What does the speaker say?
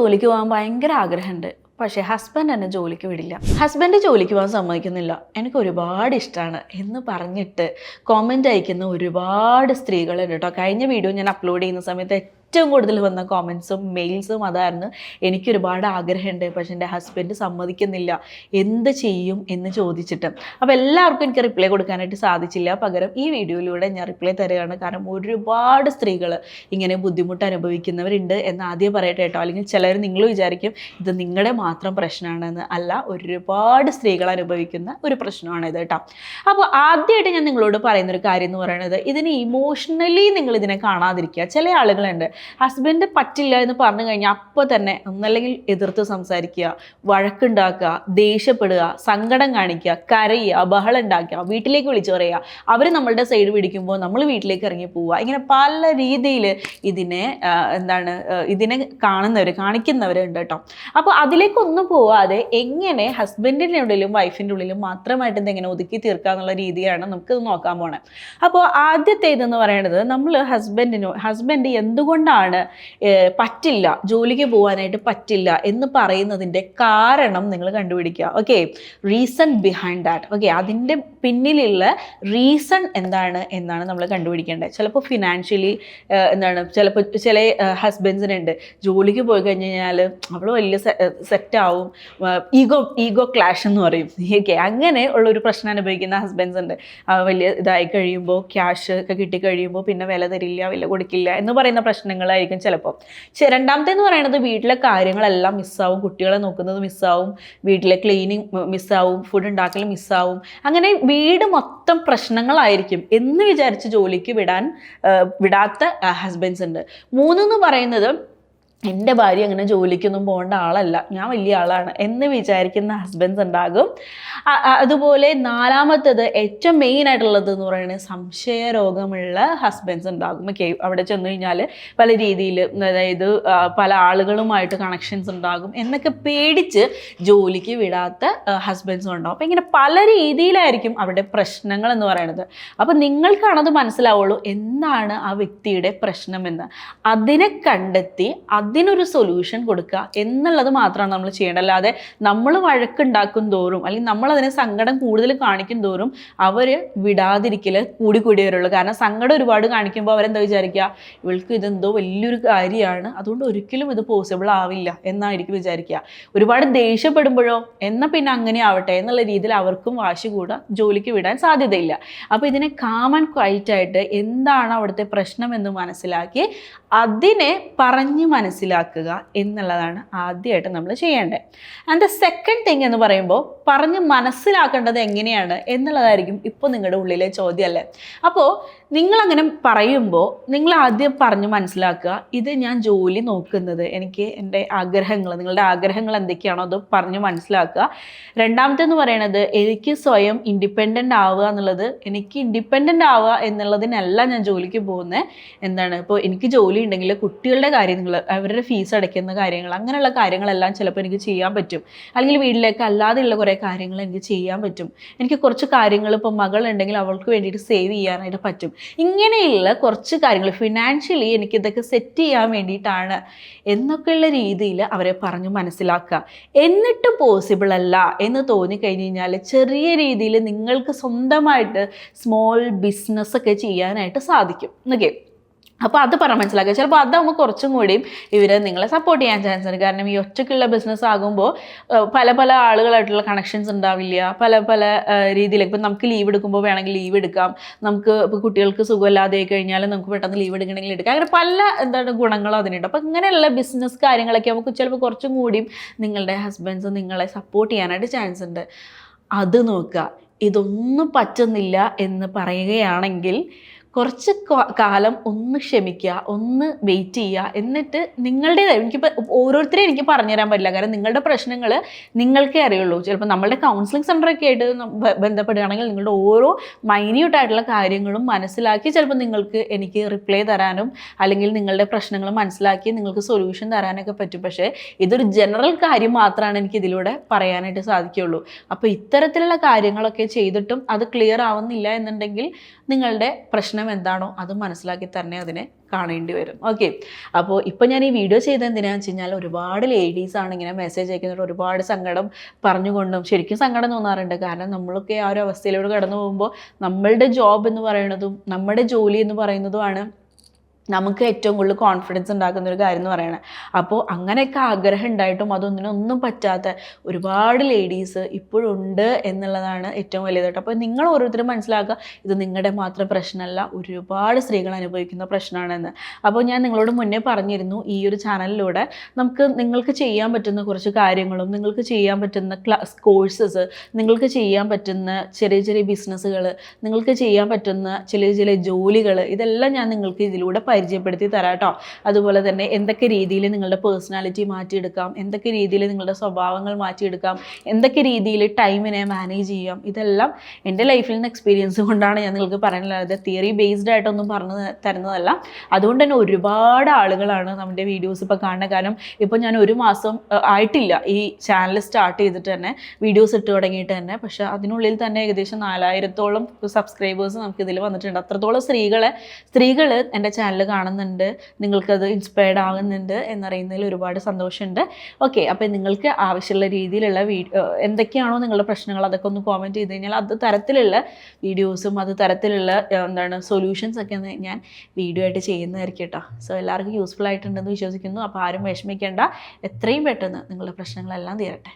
ജോലിക്ക് പോകാൻ ഭയങ്കര ആഗ്രഹമുണ്ട്. പക്ഷേ ഹസ്ബൻഡ് എന്നെ ജോലിക്ക് വിടില്ല. ഹസ്ബൻഡ് ജോലിക്ക് പോകാൻ സമ്മതിക്കുന്നില്ല. എനിക്ക് ഒരുപാട് ഇഷ്ടമാണ് എന്ന് പറഞ്ഞിട്ട് കോമന്റ് അയക്കുന്ന ഒരുപാട് സ്ത്രീകളുണ്ട് കേട്ടോ. കഴിഞ്ഞ വീഡിയോ ഞാൻ അപ്ലോഡ് ചെയ്യുന്ന സമയത്ത് ഏറ്റവും കൂടുതൽ വന്ന കോമൻസും മെയിൽസും അതായിരുന്നു. എനിക്ക് ഒരുപാട് ആഗ്രഹമുണ്ട് പക്ഷെ എന്റെ ഹസ്ബൻഡ് സമ്മതിക്കുന്നില്ല. എന്ത് ചെയ്യും എന്ന് ചോദിച്ചിട്ട്. അപ്പോൾ എല്ലാവർക്കും എനിക്ക് റിപ്ലൈ കൊടുക്കാനായിട്ട് സാധിച്ചില്ല. പകരം ഈ വീഡിയോയിലൂടെ ഞാൻ റിപ്ലൈ തരികയാണ്. കാരണം ഒരുപാട് സ്ത്രീകൾ ഇങ്ങനെ ബുദ്ധിമുട്ട് അനുഭവിക്കുന്നവരുണ്ട് എന്ന് ആദ്യം പറയട്ടെ കേട്ടോ. അല്ലെങ്കിൽ ചിലർ നിങ്ങൾ വിചാരിക്കും ഇത് നിങ്ങളുടെ മാത്രം പ്രശ്നമാണെന്ന്. അല്ല ഒരുപാട് സ്ത്രീകൾ അനുഭവിക്കുന്ന ഒരു പ്രശ്നമാണ് ഇത് കേട്ടോ. അപ്പോൾ ആദ്യമായിട്ട് ഞാൻ നിങ്ങളോട് പറയുന്നൊരു കാര്യം എന്ന് പറയുന്നത് ഇതിന് ഇമോഷണലി നിങ്ങൾ ഇതിനെ കാണാതിരിക്കുക. ചില ആളുകളുണ്ട് ഹസ്ബൻഡ് പറ്റില്ല എന്ന് പറഞ്ഞു കഴിഞ്ഞാൽ അപ്പോൾ തന്നെ ഒന്നല്ലെങ്കിൽ എതിർത്ത് സംസാരിക്കുക വഴക്കുണ്ടാക്കുക ദേഷ്യപ്പെടുക സങ്കടം കാണിക്കുക കരയുക ബഹളം ഉണ്ടാക്കുക വീട്ടിലേക്ക് വിളിച്ചു പറയുക. അവർ നമ്മളുടെ സൈഡ് പിടിക്കുമ്പോൾ നമ്മൾ വീട്ടിലേക്ക് ഇറങ്ങി പോവുക. ഇങ്ങനെ പല രീതിയിൽ ഇതിനെ എന്താണ് ഇതിനെ കാണുന്നവർ കാണിക്കുന്നവരുണ്ട് കേട്ടോ. അപ്പോൾ അതിലേക്കൊന്നും പോവാതെ എങ്ങനെ ഹസ്ബൻഡിന്റെ ഉള്ളിലും വൈഫിന്റെ ഉള്ളിലും മാത്രമായിട്ട് ഇതെങ്ങനെ ഒതുക്കി തീർക്കുക എന്നുള്ള രീതിയാണ് നമുക്കിത് നോക്കാൻ പോണേ. അപ്പോൾ ആദ്യത്തെ ഇതെന്ന് പറയുന്നത് നമ്മൾ ഹസ്ബൻഡിനോ ഹസ്ബൻഡ് എന്തുകൊണ്ടാണ് ഏഹ്, പറ്റില്ല ജോലിക്ക് പോകാനായിട്ട് പറ്റില്ല എന്ന് പറയുന്നതിന്റെ കാരണം നിങ്ങൾ കണ്ടുപിടിക്കുക. Okay reason behind that okay അതിന്റെ പിന്നിലുള്ള റീസൺ എന്താണ് എന്നാണ് നമ്മൾ കണ്ടുപിടിക്കേണ്ടത്. ചിലപ്പോൾ ഫിനാൻഷ്യലി എന്താണ് ചിലപ്പോൾ ചില ഹസ്ബൻഡ്സിനുണ്ട് ജോലിക്ക് പോയി കഴിഞ്ഞ് കഴിഞ്ഞാൽ അവൾ വലിയ സെറ്റാവും ഈഗോ ഈഗോ ക്ലാഷ് എന്ന് പറയും. ഓക്കെ അങ്ങനെ ഉള്ളൊരു പ്രശ്നം അനുഭവിക്കുന്ന ഹസ്ബൻഡ്സ് ഉണ്ട്. വലിയ ഇതായി കഴിയുമ്പോൾ ക്യാഷ് ഒക്കെ കിട്ടിക്കഴിയുമ്പോൾ പിന്നെ വില തരില്ല വില കൊടുക്കില്ല എന്ന് പറയുന്ന പ്രശ്നങ്ങളായിരിക്കും ചിലപ്പോൾ പക്ഷെ രണ്ടാമത്തെ എന്ന് പറയുന്നത് വീട്ടിലെ കാര്യങ്ങളെല്ലാം മിസ്സാവും. കുട്ടികളെ നോക്കുന്നത് മിസ്സാവും. വീട്ടിലെ ക്ലീനിങ് മിസ്സാവും. ഫുഡ് ഉണ്ടാക്കൽ മിസ്സാവും. അങ്ങനെ വീട് മൊത്തം പ്രശ്നങ്ങളായിരിക്കും എന്ന് വിചാരിച്ച് ജോലിക്ക് വിടാൻ വിടാത്ത ഹസ്ബൻഡ്സ് ഉണ്ട്. മൂന്നെന്ന് പറയുന്നത് എന്റെ ഭാര്യ അങ്ങനെ ജോലിക്കൊന്നും പോകേണ്ട ആളല്ല. ഞാൻ വലിയ ആളാണ്. എന്ന് വിചാരിക്കുന്ന ഹസ്ബൻഡ്സ് ഉണ്ടാകും. അതുപോലെ നാലാമത്തത് ഏറ്റവും മെയിൻ ആയിട്ടുള്ളത് എന്ന് പറയുന്നത് സംശയ രോഗമുള്ള ഹസ്ബൻഡ്സ് ഉണ്ടാകും. ഓക്കെ അവിടെ ചെന്ന് കഴിഞ്ഞാൽ പല രീതിയിൽ അതായത് പല ആളുകളുമായിട്ട് കണക്ഷൻസ് ഉണ്ടാകും. എന്നൊക്കെ പേടിച്ച് ജോലിക്ക് വിടാത്ത ഹസ്ബൻഡ്സും ഉണ്ടാകും. അപ്പം ഇങ്ങനെ പല രീതിയിലായിരിക്കും അവരുടെ പ്രശ്നങ്ങൾ എന്ന് പറയുന്നത്. അപ്പം നിങ്ങൾക്കാണത് മനസ്സിലാവുള്ളൂ എന്താണ് ആ വ്യക്തിയുടെ പ്രശ്നമെന്ന് അതിനെ കണ്ടെത്തി അതിനൊരു സൊല്യൂഷൻ കൊടുക്കുക എന്നുള്ളത് മാത്രമാണ് നമ്മൾ ചെയ്യേണ്ടത്. അല്ലാതെ നമ്മൾ വഴക്കുണ്ടാക്കും തോറും അല്ലെങ്കിൽ നമ്മൾ അതിനെ സങ്കടം കൂടുതൽ കാണിക്കും തോറും അവർ വിടാതിരിക്കൽ കൂടി കൂടി വരുള്ളൂ കാരണം സങ്കടം ഒരുപാട് കാണിക്കുമ്പോൾ അവരെന്താ വിചാരിക്കുക? ഇവൾക്ക് ഇതെന്തോ വലിയൊരു കാര്യമാണ്. അതുകൊണ്ട് ഒരിക്കലും ഇത് പോസിബിൾ ആവില്ല എന്നായിരിക്കും വിചാരിക്കുക. ഒരുപാട് ദേഷ്യപ്പെടുമ്പോഴോ എന്നാൽ പിന്നെ അങ്ങനെ ആവട്ടെ എന്നുള്ള രീതിയിൽ അവർക്കും വാശി കൂടാ ജോലിക്ക് വിടാൻ സാധ്യതയില്ല. അപ്പോൾ ഇതിനെ കാമൻ ക്വൈറ്റായിട്ട് എന്താണ് അവിടുത്തെ പ്രശ്നം എന്ന് മനസ്സിലാക്കി അതിനെ പറഞ്ഞ് മനസ്സിലാക്കുക എന്നുള്ളതാണ് ആദ്യമായിട്ട് നമ്മൾ ചെയ്യേണ്ടത്. ആൻഡ് ദ സെക്കൻഡ് തിങ് എന്ന് പറയുമ്പോൾ പറഞ്ഞ് മനസ്സിലാക്കേണ്ടത് എങ്ങനെയാണ് എന്നുള്ളതായിരിക്കും ഇപ്പോൾ നിങ്ങളുടെ ഉള്ളിലെ ചോദ്യമല്ലേ അപ്പോൾ നിങ്ങളങ്ങനെ പറയുമ്പോൾ നിങ്ങൾ ആദ്യം പറഞ്ഞ് മനസ്സിലാക്കുക ഇത് ഞാൻ ജോലി നോക്കുന്നത് എനിക്ക് എന്റെ ആഗ്രഹങ്ങൾ നിങ്ങളുടെ ആഗ്രഹങ്ങൾ എന്തൊക്കെയാണോ അത് പറഞ്ഞ് മനസ്സിലാക്കുക. രണ്ടാമത്തെന്ന് പറയുന്നത് എനിക്ക് സ്വയം ഇൻഡിപെൻഡന്റ് ആവുക എന്നുള്ളത് എനിക്ക് ഇൻഡിപെൻഡന്റ് ആവുക എന്നുള്ളതിനല്ല ഞാൻ ജോലിക്ക് പോകുന്നത്. എന്താണ്? ഇപ്പോൾ എനിക്ക് ജോലി ഉണ്ടെങ്കിൽ കുട്ടികളുടെ കാര്യങ്ങൾ അവരുടെ ഫീസ് അടയ്ക്കുന്ന കാര്യങ്ങൾ അങ്ങനെയുള്ള കാര്യങ്ങളെല്ലാം ചിലപ്പോൾ എനിക്ക് ചെയ്യാൻ പറ്റും. അല്ലെങ്കിൽ വീട്ടിലേക്ക് അല്ലാതെയുള്ള കുറേ കാര്യങ്ങൾ എനിക്ക് ചെയ്യാൻ പറ്റും. എനിക്ക് കുറച്ച് കാര്യങ്ങൾ ഇപ്പോൾ മകളുണ്ടെങ്കിൽ അവൾക്ക് വേണ്ടിയിട്ട് സേവ് ചെയ്യാനായിട്ട് പറ്റും. ഇങ്ങനെയുള്ള കുറച്ച് കാര്യങ്ങൾ ഫിനാൻഷ്യലി എനിക്ക് ഇതൊക്കെ സെറ്റ് ചെയ്യാൻ വേണ്ടിയിട്ടാണ് എന്നൊക്കെയുള്ള രീതിയിൽ അവരെ പറഞ്ഞ് മനസ്സിലാക്കുക. എന്നിട്ടും പോസിബിൾ അല്ല എന്ന് തോന്നിക്കഴിഞ്ഞ് കഴിഞ്ഞാൽ ചെറിയ രീതിയിൽ നിങ്ങൾക്ക് സ്വന്തമായിട്ട് സ്മോൾ ബിസിനസ് ഒക്കെ ചെയ്യാനായിട്ട് സാധിക്കും. ഓക്കെ അപ്പോൾ അത് പറഞ്ഞ് മനസ്സിലാക്കുക. ചിലപ്പോൾ അതാകുമ്പോൾ കുറച്ചും കൂടിയും ഇവർ നിങ്ങളെ സപ്പോർട്ട് ചെയ്യാൻ ചാൻസ് ഉണ്ട്. കാരണം ഈ ഒറ്റയ്ക്കുള്ള ബിസിനസ് ആകുമ്പോൾ പല പല ആളുകളായിട്ടുള്ള കണക്ഷൻസ് ഉണ്ടാവില്ല. പല പല രീതിയിൽ ഇപ്പം നമുക്ക് ലീവ് എടുക്കുമ്പോൾ വേണമെങ്കിൽ ലീവ് എടുക്കാം. നമുക്ക് ഇപ്പോൾ കുട്ടികൾക്ക് സുഖമില്ലാതെ കഴിഞ്ഞാൽ നമുക്ക് പെട്ടെന്ന് ലീവ് എടുക്കണമെങ്കിൽ എടുക്കാം. അങ്ങനെ പല എന്താണ് ഗുണങ്ങളും അതിനുണ്ട്. അപ്പോൾ ഇങ്ങനെയുള്ള ബിസിനസ് കാര്യങ്ങളൊക്കെ നമുക്ക് ചിലപ്പോൾ കുറച്ചും കൂടിയും നിങ്ങളുടെ ഹസ്ബൻഡ്സ് നിങ്ങളെ സപ്പോർട്ട് ചെയ്യാനായിട്ട് ചാൻസ് ഉണ്ട്. അത് നോക്കുക. ഇതൊന്നും പറ്റുന്നില്ല എന്ന് പറയുകയാണെങ്കിൽ കുറച്ച് കാലം ഒന്ന് ക്ഷമിക്കുക ഒന്ന് വെയിറ്റ് ചെയ്യുക. എന്നിട്ട് നിങ്ങളുടേതായ എനിക്കിപ്പോൾ ഓരോരുത്തരെയും എനിക്ക് പറഞ്ഞു തരാൻ പറ്റില്ല. കാരണം നിങ്ങളുടെ പ്രശ്നങ്ങൾ നിങ്ങൾക്കേ അറിയുള്ളൂ. ചിലപ്പോൾ നമ്മളുടെ കൗൺസിലിംഗ് സെന്ററൊക്കെ ആയിട്ട് ബന്ധപ്പെടുകയാണെങ്കിൽ നിങ്ങളുടെ ഓരോ മൈന്യൂട്ടായിട്ടുള്ള കാര്യങ്ങളും മനസ്സിലാക്കി ചിലപ്പോൾ നിങ്ങൾക്ക് എനിക്ക് റിപ്ലൈ തരാനും അല്ലെങ്കിൽ നിങ്ങളുടെ പ്രശ്നങ്ങൾ മനസ്സിലാക്കി നിങ്ങൾക്ക് സൊല്യൂഷൻ തരാനൊക്കെ പറ്റും. പക്ഷേ ഇതൊരു ജനറൽ കാര്യം മാത്രമാണ് എനിക്ക് ഇതിലൂടെ പറയാനായിട്ട് സാധിക്കുകയുള്ളൂ. അപ്പോൾ ഇത്തരത്തിലുള്ള കാര്യങ്ങളൊക്കെ ചെയ്തിട്ടും അത് ക്ലിയർ ആവുന്നില്ല എന്നുണ്ടെങ്കിൽ നിങ്ങളുടെ പ്രശ്നം പ്രശ്നം എന്താണോ അത് മനസ്സിലാക്കി തന്നെ അതിനെ കാണേണ്ടി വരും. ഓക്കെ അപ്പോൾ ഇപ്പോൾ ഞാൻ ഈ വീഡിയോ ചെയ്ത് എന്തിനാണെന്ന് വെച്ച് കഴിഞ്ഞാൽ ഒരുപാട് ലേഡീസാണ് ഇങ്ങനെ മെസ്സേജ് അയക്കുന്നുണ്ട് ഒരുപാട് സങ്കടം പറഞ്ഞുകൊണ്ടും ശരിക്കും സങ്കടം തോന്നാറുണ്ട്. കാരണം നമ്മളൊക്കെ ആ ഒരു അവസ്ഥയിലൂടെ കടന്നു പോകുമ്പോൾ നമ്മളുടെ ജോബ് എന്ന് പറയുന്നതും നമ്മുടെ ജോലി എന്ന് പറയുന്നതുമാണ് നമുക്ക് ഏറ്റവും കൂടുതൽ കോൺഫിഡൻസ് ഉണ്ടാക്കുന്ന ഒരു കാര്യം എന്ന് പറയുന്നത് അപ്പോൾ അങ്ങനെയൊക്കെ ആഗ്രഹം ഉണ്ടായിട്ടും അതൊന്നിനൊന്നും പറ്റാത്ത ഒരുപാട് ലേഡീസ് ഇപ്പോഴുണ്ട് എന്നുള്ളതാണ് ഏറ്റവും വലിയതായിട്ട്. അപ്പോൾ നിങ്ങൾ ഓരോരുത്തരും മനസ്സിലാക്കുക ഇത് നിങ്ങളുടെ മാത്രം പ്രശ്നമല്ല ഒരുപാട് സ്ത്രീകൾ അനുഭവിക്കുന്ന പ്രശ്നമാണെന്ന്. അപ്പോൾ ഞാൻ നിങ്ങളോട് മുന്നേ പറഞ്ഞിരുന്നു ഈ ഒരു ചാനലിലൂടെ നമുക്ക് നിങ്ങൾക്ക് ചെയ്യാൻ പറ്റുന്ന കുറച്ച് കാര്യങ്ങളും നിങ്ങൾക്ക് ചെയ്യാൻ പറ്റുന്ന ക്ലാസ് കോഴ്സസ് നിങ്ങൾക്ക് ചെയ്യാൻ പറ്റുന്ന ചെറിയ ചെറിയ ബിസിനസ്സുകൾ നിങ്ങൾക്ക് ചെയ്യാൻ പറ്റുന്ന ചെറിയ ചെറിയ ജോലികൾ ഇതെല്ലാം ഞാൻ നിങ്ങൾക്ക് ഇതിലൂടെ പരിചയപ്പെടുത്തി തരാം കേട്ടോ അതുപോലെ തന്നെ എന്തൊക്കെ രീതിയിൽ നിങ്ങളുടെ പേഴ്സണാലിറ്റി മാറ്റിയെടുക്കാം എന്തൊക്കെ രീതിയിൽ നിങ്ങളുടെ സ്വഭാവങ്ങൾ മാറ്റിയെടുക്കാം എന്തൊക്കെ രീതിയിൽ ടൈമിനെ മാനേജ് ചെയ്യാം ഇതെല്ലാം എന്റെ ലൈഫിൽ നിന്ന് എക്സ്പീരിയൻസ് കൊണ്ടാണ് ഞാൻ നിങ്ങൾക്ക് പറയാനുള്ളത് തിയറി ബേസ്ഡ് ആയിട്ടൊന്നും പറഞ്ഞു തരുന്നതല്ല. അതുകൊണ്ട് തന്നെ ഒരുപാട് ആളുകളാണ് നമ്മുടെ വീഡിയോസ് ഇപ്പോൾ കാണുന്നത് കാരണം ഇപ്പോൾ ഞാൻ ഒരു മാസം ആയിട്ടില്ല. ഈ ചാനൽ സ്റ്റാർട്ട് ചെയ്തിട്ട് തന്നെ വീഡിയോസ് ഇട്ട് തുടങ്ങിയിട്ട് തന്നെ. പക്ഷേ അതിനുള്ളിൽ തന്നെ ഏകദേശം നാലായിരത്തോളം സബ്സ്ക്രൈബേഴ്സ് നമുക്ക് ഇതിൽ വന്നിട്ടുണ്ട്. അത്രത്തോളം സ്ത്രീകളെ സ്ത്രീകൾ എന്റെ ചാനൽ കാണുന്നുണ്ട്. നിങ്ങൾക്കത് ഇൻസ്പയർഡ് ആകുന്നുണ്ട് എന്നറിയുന്നതിൽ ഒരുപാട് സന്തോഷമുണ്ട്. ഓക്കെ അപ്പോൾ നിങ്ങൾക്ക് ആവശ്യമുള്ള രീതിയിലുള്ള വീഡിയോ എന്തൊക്കെയാണോ നിങ്ങളുടെ പ്രശ്നങ്ങൾ അതൊക്കെ ഒന്ന് കോമെന്റ് ചെയ്ത് കഴിഞ്ഞാൽ അത് തരത്തിലുള്ള വീഡിയോസും അത് തരത്തിലുള്ള എന്താണ് സൊല്യൂഷൻസ് ഒക്കെ ഞാൻ വീഡിയോ ആയിട്ട് ചെയ്യുന്നതായിരിക്കും കേട്ടോ. സോ എല്ലാവർക്കും യൂസ്ഫുൾ ആയിട്ടുണ്ടെന്ന് വിശ്വസിക്കുന്നു. അപ്പോൾ ആരും വിഷമിക്കേണ്ട. എത്രയും പെട്ടെന്ന് നിങ്ങളുടെ പ്രശ്നങ്ങളെല്ലാം തീരട്ടെ.